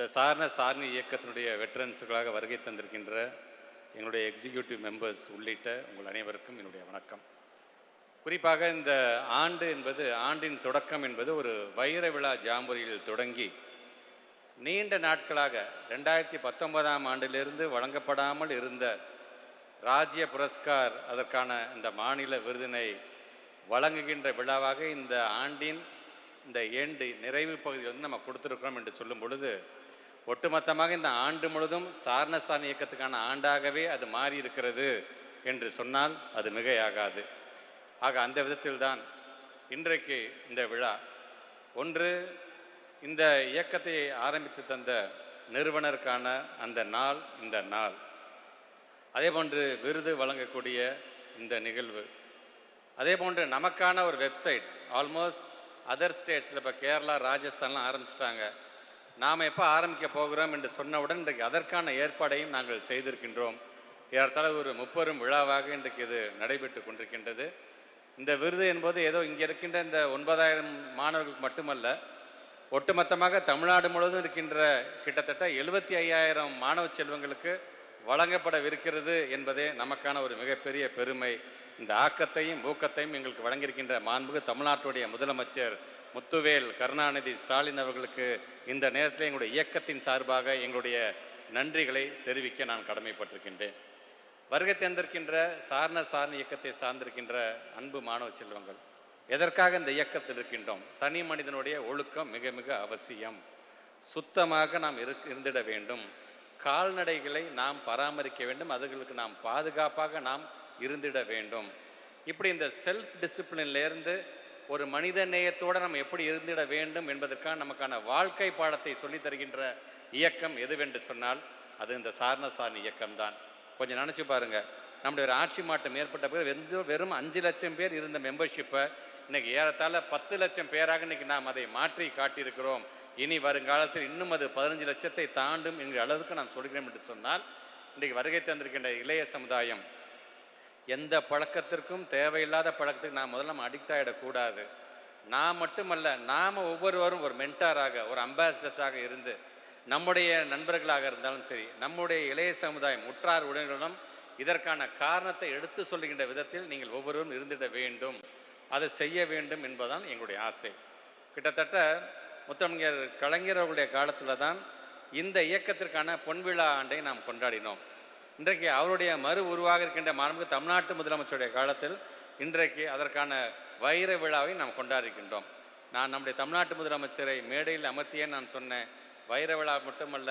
இந்த சாரண சாரணி இயக்கத்தினுடைய வெட்டரன்ஸுகளாக வருகை தந்திருக்கின்ற எங்களுடைய எக்ஸிக்யூட்டிவ் மெம்பர்ஸ் உள்ளிட்ட உங்கள் அனைவருக்கும் என்னுடைய வணக்கம். குறிப்பாக இந்த ஆண்டு என்பது ஆண்டின் தொடக்கம் என்பது ஒரு வைர விழா ஜாம்புரியில் தொடங்கி நீண்ட நாட்களாக ரெண்டாயிரத்தி பத்தொன்பதாம் ஆண்டிலிருந்து வழங்கப்படாமல் இருந்த ராஜ்ய புரஸ்கார் அதற்கான இந்த மாநில விருதினை வழங்குகின்ற விழாவாக இந்த ஆண்டின் இந்த ஏண்டு நிறைவு பகுதியில் வந்து நம்ம கொடுத்துருக்கிறோம் என்று சொல்லும் பொழுது ஒட்டுமொத்தமாக இந்த ஆண்டு முழுதும் சாரணசான் இயக்கத்துக்கான ஆண்டாகவே அது மாறி இருக்கிறது என்று சொன்னால் அது மிகையாகாது. ஆக அந்த விதத்தில்தான் இன்றைக்கு இந்த விழா. ஒன்று இந்த இயக்கத்தை ஆரம்பித்து தந்த நிறுவனருக்கான அந்த நாள் இந்த நாள். அதே போன்று விருது வழங்கக்கூடிய இந்த நிகழ்வு. அதே போன்று நமக்கான ஒரு வெப்சைட் ஆல்மோஸ்ட் அதர் ஸ்டேட்ஸில் இப்போ கேரளா ராஜஸ்தான்லாம் ஆரம்பிச்சிட்டாங்க. நாம் எப்போ ஆரம்பிக்க போகிறோம் என்று சொன்னவுடன் இன்றைக்கு அதற்கான ஏற்பாடையும் நாங்கள் செய்திருக்கின்றோம். ஏறத்தாழ ஒரு முப்பெரும் விழாவாக இன்றைக்கு இது நடைபெற்று கொண்டிருக்கின்றது. இந்த விருது என்பது ஏதோ இங்கே இருக்கின்ற இந்த ஒன்பதாயிரம் மாணவர்களுக்கு மட்டுமல்ல ஒட்டுமொத்தமாக தமிழ்நாடு முழுவதும் இருக்கின்ற கிட்டத்தட்ட எழுபத்தி ஐயாயிரம் மாணவ செல்வங்களுக்கு வழங்கப்படவிருக்கிறது என்பதே நமக்கான ஒரு மிகப்பெரிய பெருமை. இந்த ஆக்கத்தையும் ஊக்கத்தையும் எங்களுக்கு வழங்கியிருக்கின்ற மாண்புக்கு தமிழ்நாட்டுடைய முதலமைச்சர் முத்துவேல் கருணாநிதி ஸ்டாலின் அவர்களுக்கு இந்த நேரத்தில் எங்களுடைய இயக்கத்தின் சார்பாக எங்களுடைய நன்றிகளை தெரிவிக்க நான் கடமைப்பட்டிருக்கின்றேன். வருகை தந்திருக்கின்ற சாரண சாரண இயக்கத்தை சார்ந்திருக்கின்ற அன்பு மாணவ செல்வங்கள் எதற்காக இந்த இயக்கத்தில் இருக்கின்றோம்? தனி மனிதனுடைய ஒழுக்கம் மிக மிக அவசியம். சுத்தமாக நாம் இருக் இருந்திட வேண்டும். கால்நடைகளை நாம் பராமரிக்க வேண்டும். அதுகளுக்கு நாம் பாதுகாப்பாக நாம் இருந்திட வேண்டும். இப்படி இந்த செல்ஃப் டிசிப்ளின்லேருந்து ஒரு மனித நேயத்தோடு நம்ம எப்படி இருந்திட வேண்டும் என்பதற்கான நமக்கான வாழ்க்கை பாடத்தை சொல்லி தருகின்ற இயக்கம் எதுவென்று சொன்னால் அது இந்த சாரண இயக்கம் இயக்கம்தான். கொஞ்சம் நினச்சி பாருங்கள் நம்முடைய ஒரு ஆட்சி மாற்றம் ஏற்பட்ட பிறகு வெறும் வெறும் அஞ்சு லட்சம் பேர் இருந்த மெம்பர்ஷிப்பை இன்னைக்கு ஏறத்தாழ பத்து லட்சம் பேராக இன்றைக்கி நாம் அதை மாற்றி காட்டியிருக்கிறோம். இனி வருங்காலத்தில் இன்னும் அது பதினஞ்சு லட்சத்தை தாண்டும் என்கிற அளவுக்கு நாம் சொல்கிறோம் என்று சொன்னால் இன்றைக்கு வருகை தந்திருக்கின்ற இளைய சமுதாயம் எந்த பழக்கத்திற்கும் தேவையில்லாத பழக்கத்துக்கு நாம் முதல்ல நம்ம அடிக்ட் ஆகிடக்கூடாது நான் மட்டுமல்ல நாம் ஒவ்வொருவரும் ஒரு மென்டாராக ஒரு அம்பாசிடர்ஸாக இருந்து நம்முடைய நண்பர்களாக இருந்தாலும் சரி நம்முடைய இளைய சமுதாயம் உற்றார் உடனுடன் இதற்கான காரணத்தை எடுத்து சொல்லுகின்ற விதத்தில் நீங்கள் ஒவ்வொருவரும் இருந்திட வேண்டும். அதை செய்ய வேண்டும் என்பதுதான் எங்களுடைய ஆசை. கிட்டத்தட்ட முத்தமிழர் கலைஞர் அவர்களுடைய காலத்தில் தான் இந்த இயக்கத்திற்கான பொன்விழா ஆண்டை நாம் கொண்டாடினோம். இன்றைக்கு அவருடைய மறு உருவாக இருக்கின்ற மாண்பு தமிழ்நாட்டு முதலமைச்சருடைய காலத்தில் இன்றைக்கு அதற்கான வைர விழாவை நாம் கொண்டாடுகின்றோம் நான் நம்முடைய தமிழ்நாட்டு முதலமைச்சரை மேடையில் அமர்த்தியே நான் சொன்னேன். வைர விழா மட்டுமல்ல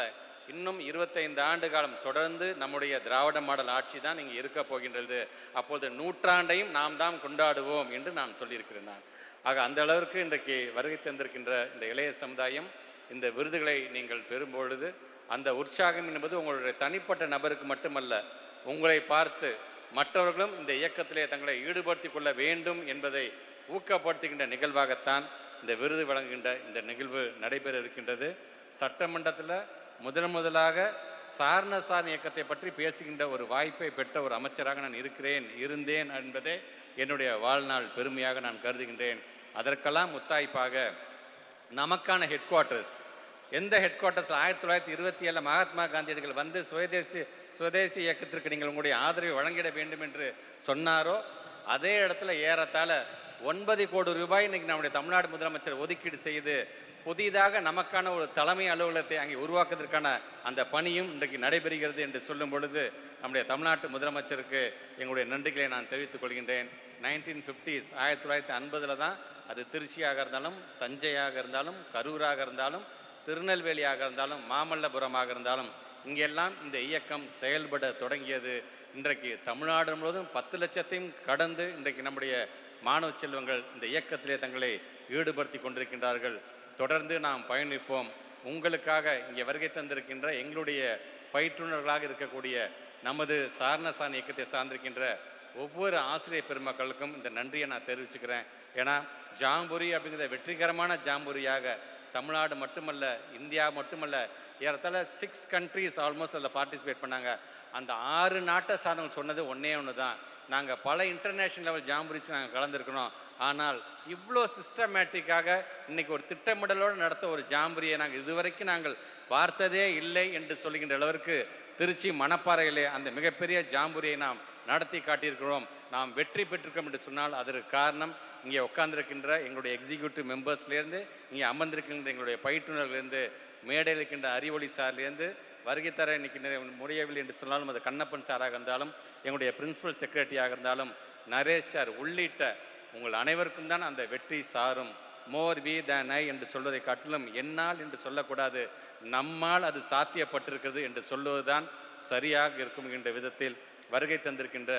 இன்னும் இருபத்தைந்து ஆண்டு காலம் தொடர்ந்து நம்முடைய திராவிட மாடல் ஆட்சி தான் இங்கே இருக்க போகின்றது. அப்போது நூற்றாண்டையும் நாம் தான் கொண்டாடுவோம் என்று நான் சொல்லியிருக்கிறேன் நான். ஆக அந்த அளவிற்கு இன்றைக்கு வருகை தந்திருக்கின்ற இந்த இளைய சமுதாயம் இந்த விருதுகளை நீங்கள் பெறும்பொழுது அந்த உற்சாகம் என்பது உங்களுடைய தனிப்பட்ட நபருக்கு மட்டுமல்ல உங்களை பார்த்து மற்றவர்களும் இந்த இயக்கத்திலே தங்களை ஈடுபடுத்திக் கொள்ள வேண்டும் என்பதை ஊக்கப்படுத்துகின்ற நிகழ்வாகத்தான் இந்த விருது வழங்குகின்ற இந்த நிகழ்வு நடைபெற இருக்கின்றது. சட்டமன்றத்தில் முதல் முதலாக சாரண சாரண இயக்கத்தை பற்றி பேசுகின்ற ஒரு வாய்ப்பை பெற்ற ஒரு அமைச்சராக நான் இருக்கிறேன் இருந்தேன் என்பதே என்னுடைய வாழ்நாள் பெருமையாக நான் கருதுகின்றேன். அதற்கெல்லாம் முத்தாய்ப்பாக நமக்கான ஹெட் குவார்ட்டர்ஸ் எந்த ஹெட் குவார்ட்டர்ஸ் ஆயிரத்தி தொள்ளாயிரத்தி இருபத்தி ஏழில் மகாத்மா காந்தியடிகள் வந்து சுயதேசி சுதேசி இயக்கத்திற்கு நீங்கள் உங்களுடைய ஆதரவை வழங்கிட வேண்டும் என்று சொன்னாரோ அதே இடத்துல ஏறத்தாழ ஒன்பது கோடி ரூபாய் இன்னைக்கு நம்முடைய தமிழ்நாடு முதலமைச்சர் ஒதுக்கீடு செய்து புதிதாக நமக்கான ஒரு தலைமை அலுவலகத்தை அங்கே உருவாக்குவதற்கான அந்த பணியும் இன்றைக்கு நடைபெறுகிறது என்று சொல்லும் பொழுது நம்முடைய தமிழ்நாட்டு முதலமைச்சருக்கு எங்களுடைய நன்றிகளை நான் தெரிவித்துக் கொள்கின்றேன். நைன்டீன் ஃபிஃப்டிஸ் ஆயிரத்தி தொள்ளாயிரத்தி ஐம்பதில் தான் அது திருச்சியாக இருந்தாலும் தஞ்சையாக இருந்தாலும் கரூராக இருந்தாலும் திருநெல்வேலியாக இருந்தாலும் மாமல்லபுரமாக இருந்தாலும் இங்கெல்லாம் இந்த இயக்கம் செயல்பட தொடங்கியது. இன்றைக்கு தமிழ்நாடு முழுவதும் பத்து லட்சத்தையும் கடந்து இன்றைக்கு நம்முடைய மாணவ செல்வங்கள் இந்த இயக்கத்திலே தங்களை ஈடுபடுத்தி கொண்டிருக்கின்றார்கள். தொடர்ந்து நாம் பயணிப்போம். உங்களுக்காக இங்கே வருகை தந்திருக்கின்ற எங்களுடைய பயிற்றுனர்களாக இருக்கக்கூடிய நமது சாரணசான் இயக்கத்தை சார்ந்திருக்கின்ற ஒவ்வொரு ஆசிரியர் பெருமக்களுக்கும் இந்த நன்றியை நான் தெரிவிச்சுக்கிறேன். ஏன்னா ஜாம்புரி அப்படிங்கிற வெற்றிகரமான ஜாம்புரியாக தமிழ்நாடு மட்டுமல்ல இந்தியா மட்டுமல்ல ஏறத்தாழ சிக்ஸ் கண்ட்ரீஸ் ஆல்மோஸ்ட் அதில் பார்ட்டிசிபேட் பண்ணாங்க. அந்த ஆறு நாட்டை சார்ந்தவங்க சொன்னது ஒன்றே ஒன்று தான் நாங்கள் பல இன்டர்நேஷ்னல் லெவல் ஜாம்புரிஸ் நாங்கள் கலந்துருக்கணும் ஆனால் இவ்வளோ சிஸ்டமேட்டிக்காக இன்னைக்கு ஒரு திட்டமிடலோடு நடத்த ஒரு ஜாம்புரியை நாங்கள் இதுவரைக்கும் நாங்கள் பார்த்ததே இல்லை என்று சொல்லுகின்ற அளவிற்கு திருச்சி மணப்பாறையிலே அந்த மிகப்பெரிய ஜாம்புரியை நாம் நடத்தி காட்டியிருக்கிறோம். நாம் வெற்றி பெற்றிருக்கோம் என்று சொன்னால் அதற்கு காரணம் இங்கே உட்காந்துருக்கின்ற எங்களுடைய எக்ஸிக்யூட்டிவ் மெம்பர்ஸ்லேருந்து இங்கே அமர்ந்திருக்கின்ற எங்களுடைய பயிற்றுனர்லேருந்து மேடையில் இருக்கின்ற அறிவொளி சார்லேருந்து வருகை தர இன்னைக்கு நிறைய முடியவில்லை என்று சொன்னாலும் அது கண்ணப்பன் சாராக இருந்தாலும் எங்களுடைய பிரின்சிபல் செக்ரட்டரியாக இருந்தாலும் நரேஷ் சார் உள்ளிட்ட உங்கள் அனைவருக்கும் தான் அந்த வெற்றி சாரும். மோர் வி தேன் ஐ என்று சொல்வதை காட்டிலும் என்னால் என்று சொல்லக்கூடாது. நம்மால் அது சாத்தியப்பட்டிருக்கிறது என்று சொல்லுவதுதான் சரியாக இருக்கும் என்ற விதத்தில் வருகை தந்திருக்கின்ற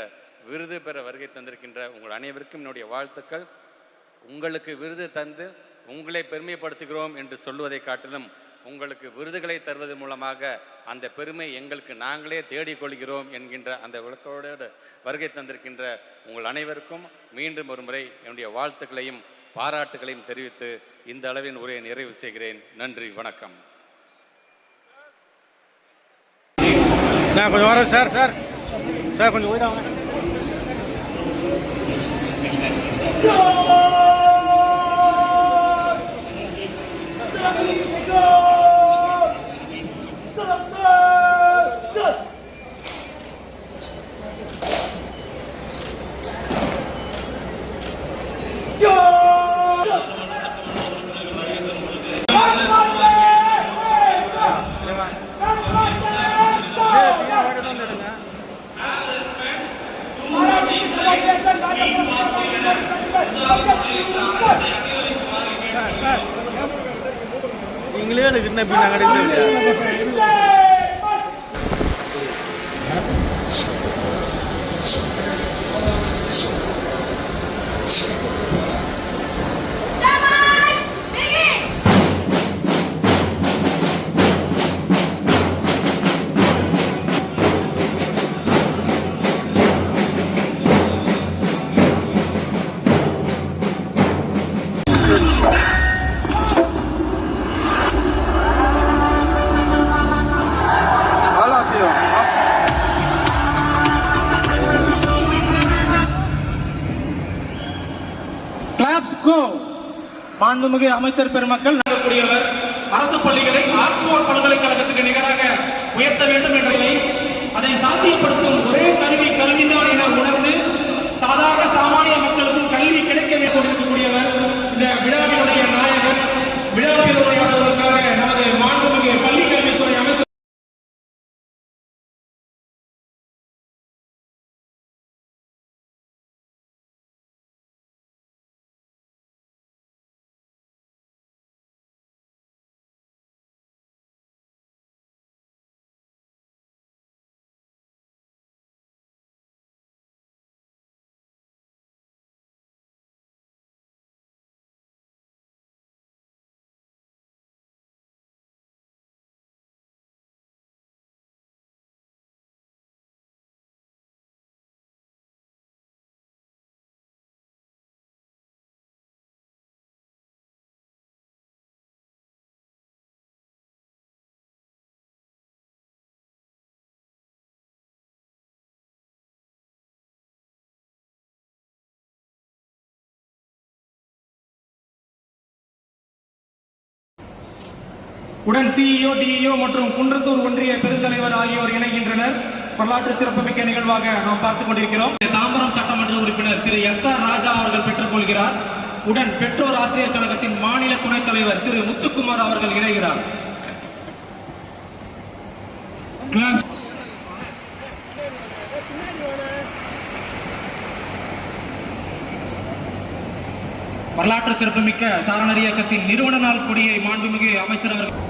விருது பெற வருகை தந்திருக்கின்ற உங்கள் அனைவருக்கும் என்னுடைய வாழ்த்துக்கள். உங்களுக்கு விருது தந்து உங்களை பெருமைப்படுத்துகிறோம் என்று சொல்வதை காட்டிலும் உங்களுக்கு விருதுகளை தருவது மூலமாக அந்த பெருமை எங்களுக்கு நாங்களே தேடிக்கொள்கிறோம் என்கின்ற அந்த விளக்கோடு வருகை தந்திருக்கின்ற உங்கள் அனைவருக்கும் மீண்டும் ஒரு முறை என்னுடைய வாழ்த்துக்களையும் பாராட்டுகளையும் தெரிவித்து இந்த அளவின் உரையை நிறைவு செய்கிறேன். நன்றி வணக்கம். நான் கொஞ்சம் வரேன் சார். சார் சார் கொஞ்சம் போயிடாங்க Go! நீங்களே எனக்கு என்ன பின்னா கிளாப்ஸ் கோ மாண்புமிகு அமைச்சர் பெருமக்கள் நடக்கக்கூடியவர் அரசு பள்ளிகளை ஆக்ஸ்போர்ட் பல்கலைக்கழகத்துக்கு நிகராக உயர்த்த வேண்டும் என்ற அதை சாத்தியப்படுத்தும் உடன் சிஇஓ டிஇஓ மற்றும் குன்றத்தூர் ஒன்றிய பெருந்தலைவர் ஆகியோர் இணைகின்றனர். வரலாற்று சிறப்புமிக்க நிகழ்வாக நாம் பார்த்துக் கொண்டிருக்கிறோம். தாம்பரம் சட்டமன்ற உறுப்பினர் திரு எஸ் ஆர் ராஜா அவர்கள் பெற்றுக்கொள்கிறார். உடன் பெற்றோர் ஆசிரியர் கழகத்தின் மாநில துணைத் தலைவர் திரு முத்துக்குமார் அவர்கள் இணைகிறார். வரலாற்று சிறப்புமிக்க சாரணர் இயக்கத்தின் நிறுவன நாள் கொடியை மாண்புமிகு அமைச்சர் அவர்கள்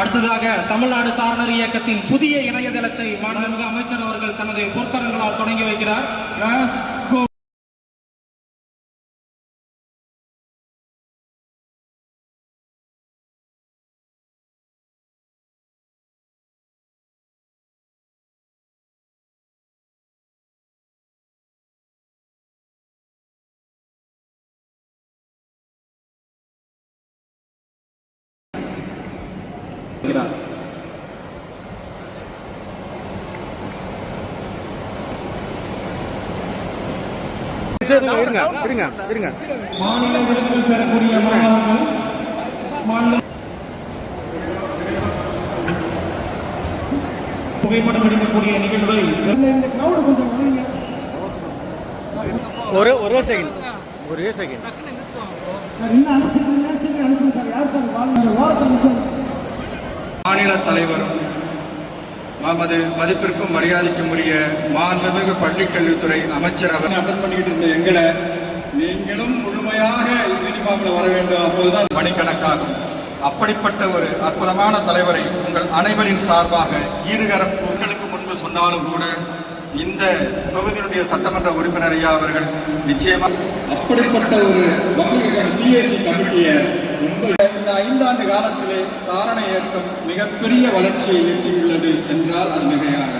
அடுத்ததாக தமிழ்நாடு சாரணர் இயக்கத்தின் புதிய இணையதளத்தை மாண்புமிகு அமைச்சர் அவர்கள் தனது பொற்கரங்களால் தொடங்கி வைக்கிறார். இருக்கிறார். இருங்க இருங்க இருங்க மாநில விருதுகள் பெறக்கூடிய மாணவர்கள் மாநில புகைப்படம் எடுக்கக்கூடிய நிகழ்வை ஒரு ஒரே செகண்ட் ஒரே செகண்ட் மாநில தலைவரும் நமது மதிப்பிற்கும் மரியாதைக்கும் உரிய மாண்புமிகு பள்ளிக்கல்வித்துறை அமைச்சர் அவர் அட்டன் பண்ணிக்கிட்டு இருந்த எங்களை நீங்களும் முழுமையாக யூனிஃபார்மில் வர வேண்டும். அப்போதுதான் மணிக்கணக்காகும். அப்படிப்பட்ட ஒரு அற்புதமான தலைவரை உங்கள் அனைவரின் சார்பாக ஈருகரம் உங்களுக்கு முன்பு சொன்னாலும் கூட இந்த தொகுதியினுடைய சட்டமன்ற உறுப்பினர் ஐயா அவர்கள் நிச்சயமா அப்படிப்பட்ட ஒரு பிஎஸ்சி கமிட்டியை ரொம்ப ஐந்தாண்டு காலத்திலே சாரண இயக்கம் மிகப்பெரிய வளர்ச்சியை எட்டியுள்ளது என்றால் அது மிகையாக